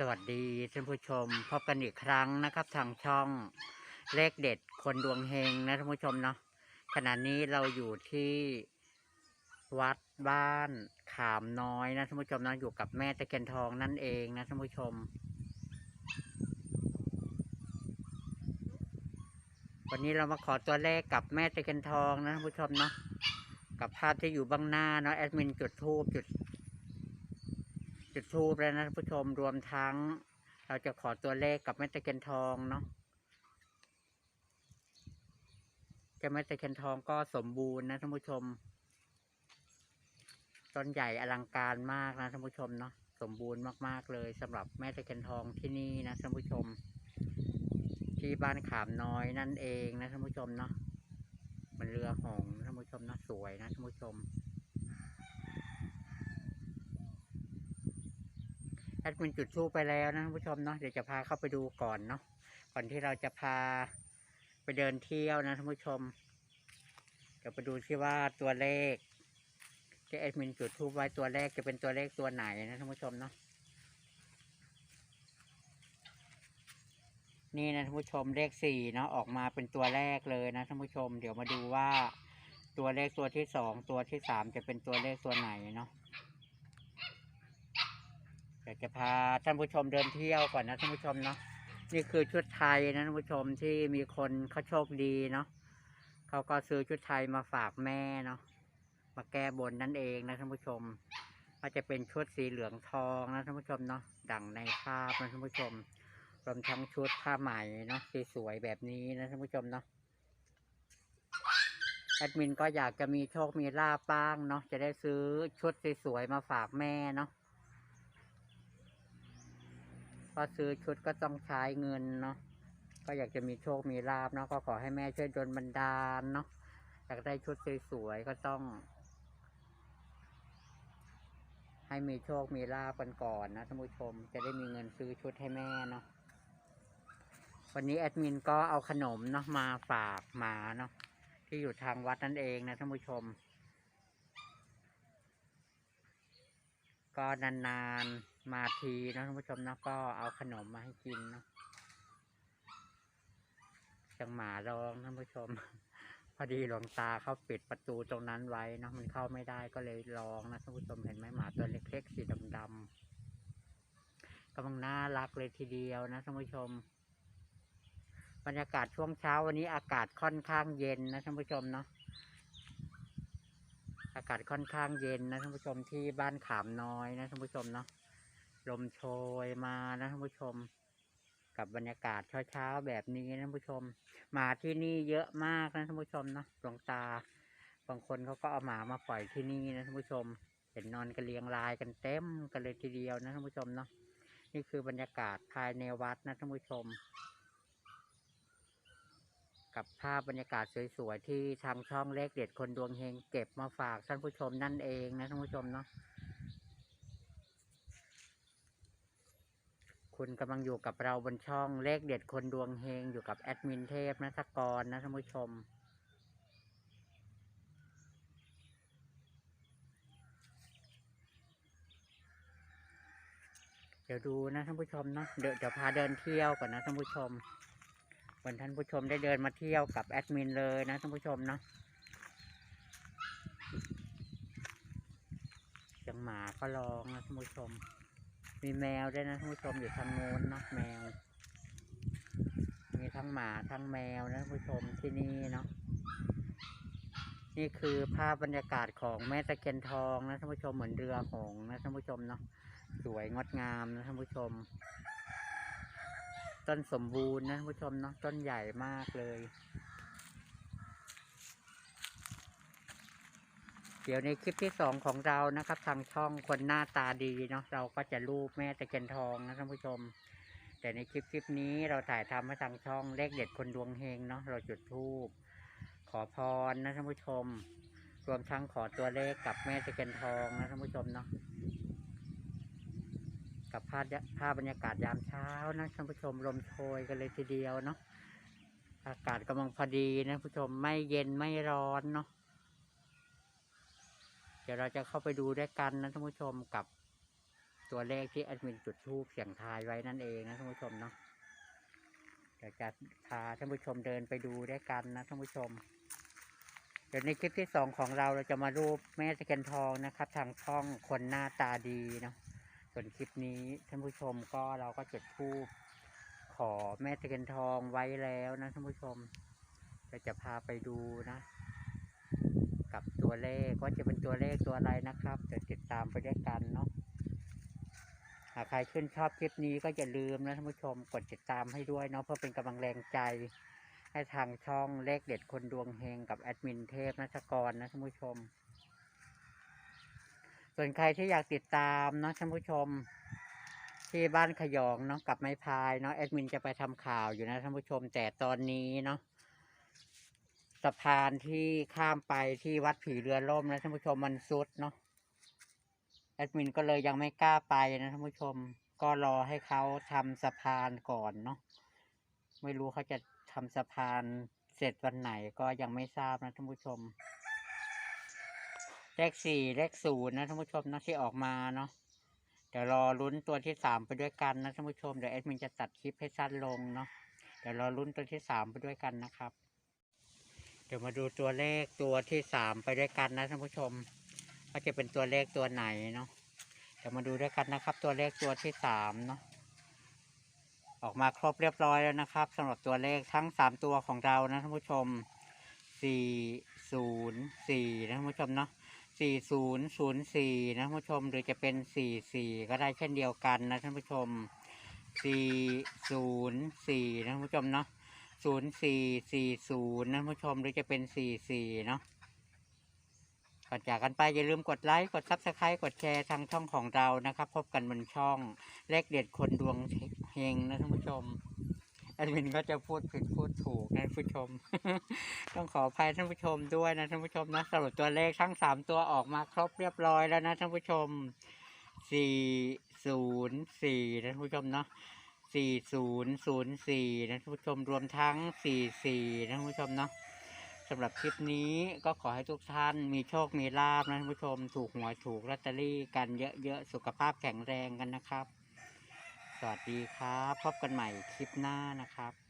สวัสดีท่านผู้ชมพบกันอีกครั้งนะครับ ทางช่องเลขเด็ดคนดวงเฮงนะท่านผู้ชมเนาะขณะนี้เราอยู่ที่วัดบ้านขามน้อยนะท่านผู้ชมนะอยู่กับแม่ตะเคียนทองนั่นเองนะท่านผู้ชม วันนี้เรามาขอตัวเลขกับแม่ตะเคียนทองนะท่านผู้ชมเนาะกับภาพที่อยู่บ้างหน้าเนาะแอดมินจุดทูบจุด จุดทูบแล้วนะท่านผู้ชมรวมทั้ง เราจะขอตัวเลขกับแม่ตะเคียนทองเนาะจ้าแม่ตะเคียนทองก็สมบูรณ์นะท่านผู้ชม ต้นใหญ่อลังการมากนะท่านผู้ชมเนาะสมบูรณ์มาก ๆ เลยสำหรับแม่ตะเคียนทองที่นี่นะท่านผู้ชม ที่บ้านขามน้อยนั่นเองนะท่านผู้ชมเนาะมันเรือหงท่านผู้ชมเนาะสวยนะท่านผู้ชม แอดมินจุดทูปไปแล้วนะท่านผู้ชมเนาะเดี๋ยวจะพาเข้าไปดูก่อนเนาะก่อนที่เราจะพาไปเดินเที่ยวนะท่านผู้ชมเดี๋ยวไปดูที่ว่าตัวเลขที่แอดมินจุดทูปไว้ตัวเลขจะเป็นตัวเลขตัวไหนนะท่านผู้ชมเนาะนี่นะท่านผู้ชมเลขสี่เนาะออกมาเป็นตัวแรกเลยนะท่านผู้ชม เดี๋ยวมาดูว่าตัวเลขตัวที่สองตัวที่สามจะเป็นตัวเลขตัวไหนเนาะ อยากจะพาท่านผู้ชมเดินเที่ยวก่อนนะท่านผู้ชมเนาะนี่คือชุดไทยนะท่านผู้ชมที่มีคนเขาโชคดีเนาะเขาก็ซื้อชุดไทยมาฝากแม่เนาะมาแก้บนนั่นเองนะท่านผู้ชมก็จะเป็นชุดสีเหลืองทองนะท่านผู้ชมเนาะดังในภาพนะท่านผู้ชมรวมทั้งชุดผ้าไหมเนาะสวยๆแบบนี้นะท่านผู้ชมเนาะแอดมินก็อยากจะมีโชคมีลาบบ้างเนาะจะได้ซื้อชุดสวยๆมาฝากแม่เนาะ พอซื้อชุดก็ต้องใช้เงินเนาะก็อยากจะมีโชคมีลาบเนาะก็ขอให้แม่ช่วยดลบันดาลเนาะอยากได้ชุดสวยๆก็ต้อง ให้มีโชคมีลาบกันก่อนนะท่านผู้ชมจะได้มีเงินซื้อชุดให้แม่เนาะวันนี้แอดมินก็เอาขนมเนาะมาฝากหมาเนาะที่อยู่ทางวัดนั่นเองนะท่านผู้ชม ก็นานๆ มาทีนะท่านผู้ชมนะก็เอาขนมมาให้กินนะจังหมาร้องท่านผู้ชม พอดีหลวงตาเขาปิดประตูตรงนั้นไว้เนาะมันเข้าไม่ได้ก็เลยร้องนะท่านผู้ชมเห็นไหมหมาตัวเล็กๆสีดำๆกำลังน่ารักเลยทีเดียวนะท่านผู้ชม บรรยากาศช่วงเช้าวันนี้อากาศค่อนข้างเย็นนะท่านผู้ชมเนาะอากาศค่อนข้างเย็นนะท่านผู้ชมที่บ้านขามน้อยนะท่านผู้ชมเนาะ ลมโชยมานะท่านผู้ชม กับบรรยากาศเช้าๆแบบนี้นะท่านผู้ชมหมาที่นี่เยอะมากนะท่านผู้ชมนะหลวงตา บางคนเขาก็เอาหมามาปล่อยที่นี่นะท่านผู้ชม เห็นนอนกันเรียงรายกันเต็มกันเลยทีเดียวนะท่านผู้ชมเนาะนี่คือบรรยากาศภายในวัดนะท่านผู้ชม กับภาพบรรยากาศสวยๆที่ทางช่องเลขเด็ดคนดวงเฮงเก็บมาฝากท่านผู้ชมนั่นเองนะท่านผู้ชมเนาะ คุณกำลังอยู่กับเราบนช่องเลขเด็ดคนดวงเฮงอยู่กับแอดมินเทพนัทกรนะท่านผู้ชม เดี๋ยวดูนะท่านผู้ชมนะเดี๋ยวเดี๋ยวพาเดินเที่ยวก่อนนะท่านผู้ชมเหมือนท่านผู้ชมได้เดินมาเที่ยวกับแอดมินเลยนะท่านผู้ชมเนาะเสียงหมาก็ร้องนะท่านผู้ชม มีแมวด้วยนะท่านผู้ชมอยู่ทางโน้นนะแมว มีทั้งหมาทั้งแมวนะท่านผู้ชมที่นี่เนาะนี่คือภาพบรรยากาศของแม่ตะเคียนทองนะท่านผู้ชมเหมือนเรือหงนะท่านผู้ชมเนาะสวยงดงามนะท่านผู้ชม ต้นสมบูรณ์นะท่านผู้ชมเนาะต้นใหญ่มากเลย เดี๋ยวในคลิปที่สองของเรานะครับ ทางช่องคนหน้าตาดีเนาะเราก็จะรูปแม่ตะเคียนทองนะท่านผู้ชม แต่ในคลิปคลิปนี้เราถ่ายทำให้ทางช่องเลขเด็ดคนดวงเฮงเนาะเราจุดธูปขอพรนะท่านผู้ชม รวมทั้งขอตัวเลขกับแม่ตะเคียนทองนะท่านผู้ชมเนาะกับภาพภาพบรรยากาศยามเช้านะท่านผู้ชมลมโชยกันเลยทีเดียวเนาะอากาศกำลังพอดีนะผู้ชมไม่เย็นไม่ร้อนเนาะ เดี๋ยวเราจะเข้าไปดูด้วยกันนะท่านผู้ชมกับตัวเลขที่แอดมินจุดทูปเสียงทายไว้นั่นเองนะท่านผู้ชมเนาะเดี๋ยวจะพาท่านผู้ชมเดินไปดูด้วยกันนะท่านผู้ชม เดี๋ยวในคลิปที่สองของเราเราจะมารูปแม่ตะเคียนทองนะครับ ทางช่องคนหน้าตาดีเนาะส่วนคลิปนี้ท่านผู้ชมก็เราก็จุดทูปขอแม่ตะเคียนทองไว้แล้วนะท่านผู้ชมเราจะพาไปดูนะ กับตัวเลขว่าจะเป็นตัวเลขตัวอะไรนะครับเดี๋ยวติดตามไปด้วยกันเนาะหากใครชื่นชอบคลิปนี้ก็อย่าลืมนะท่านผู้ชมกดติดตามให้ด้วยเนาะเพื่อเป็นกำลังแรงใจ ให้ทางช่องเลขเด็ดคนดวงเฮงกับแอดมินเทพนัชกรนะท่านผู้ชม ส่วนใครที่อยากติดตามเนาะท่านผู้ชม ที่บ้านขยองเนาะกับไม้พายเนาะแอดมินจะไปทำข่าวอยู่นะท่านผู้ชมแต่ตอนนี้เนาะ สะพานที่ข้ามไปที่วัดผีเรือล่มนะท่านผู้ชมมันซุดเนาะแอดมินก็เลยยังไม่กล้าไปนะท่านผู้ชม ก็รอให้เขาทำสะพานก่อนเนาะไม่รู้เขาจะทำสะพานเสร็จวันไหนก็ยังไม่ทราบนะท่านผู้ชม เลขสี่เลขศูนย์นะท่านผู้ชมนะที่ออกมาเนาะเดี๋ยวรอลุ้นตัวที่สามไปด้วยกันนะท่านผู้ชมเดี๋ยวแอดมินจะตัดคลิปให้สั้นลงเนาะเดี๋ยวรอลุ้นตัวที่สามไปด้วยกันนะครับ เดี๋ยวมาดูตัวเลขตัวที่สามไปด้วยกันนะท่านผู้ชมว่าจะเป็นตัวเลขตัวไหนเนาะเดี๋ยวมาดูด้วยกันนะครับ ตัวเลขตัวที่สามเนาะออกมาครบเรียบร้อยแล้วนะครับสำหรับตัวเลขทั้งสามตัวของเรานะท่านผู้ชมสี่ศูนย์สี่นะท่านผู้ชมเนาะสี่ศูนย์ศูนย์สี่นะท่านผู้ชม หรือจะเป็นสี่สี่ก็ได้เช่นเดียวกันนะท่านผู้ชมสี่ศูนย์สี่นะท่านผู้ชมเนาะ ศูนย์สี่สี่ศูนย์นะท่านผู้ชมหรือจะเป็นสี่สี่เนาะก่อนจากกันไปอย่าลืมกดไลค์ กดซับสไครต์กดแชร์ทางช่องของเรานะครับ พบกันบนช่องเลขเด็ดคนดวงเฮงนะท่านผู้ชมแอดมินก็จะพูดผิดพูดถูกนะท่านผู้ชม ต้องขออภัยท่านผู้ชมด้วยนะท่านผู้ชมนะสรุปตัวเลขทั้งสามตัวออกมาครบเรียบร้อยแล้วนะท่านผู้ชมสี่ศูนย์สี่นะท่านผู้ชมเนาะ สี่ศูนย์ศูนย์สี่นะท่านผู้ชมรวมทั้งสี่สี่นะท่านผู้ชมเนาะสำหรับคลิปนี้ก็ขอให้ทุกท่านมีโชคมีลาบนะท่านผู้ชมถูกหวยถูกลอตเตอรี่กันเยอะๆ สุขภาพแข็งแรงกันนะครับ สวัสดีครับ พบกันใหม่คลิปหน้านะครับ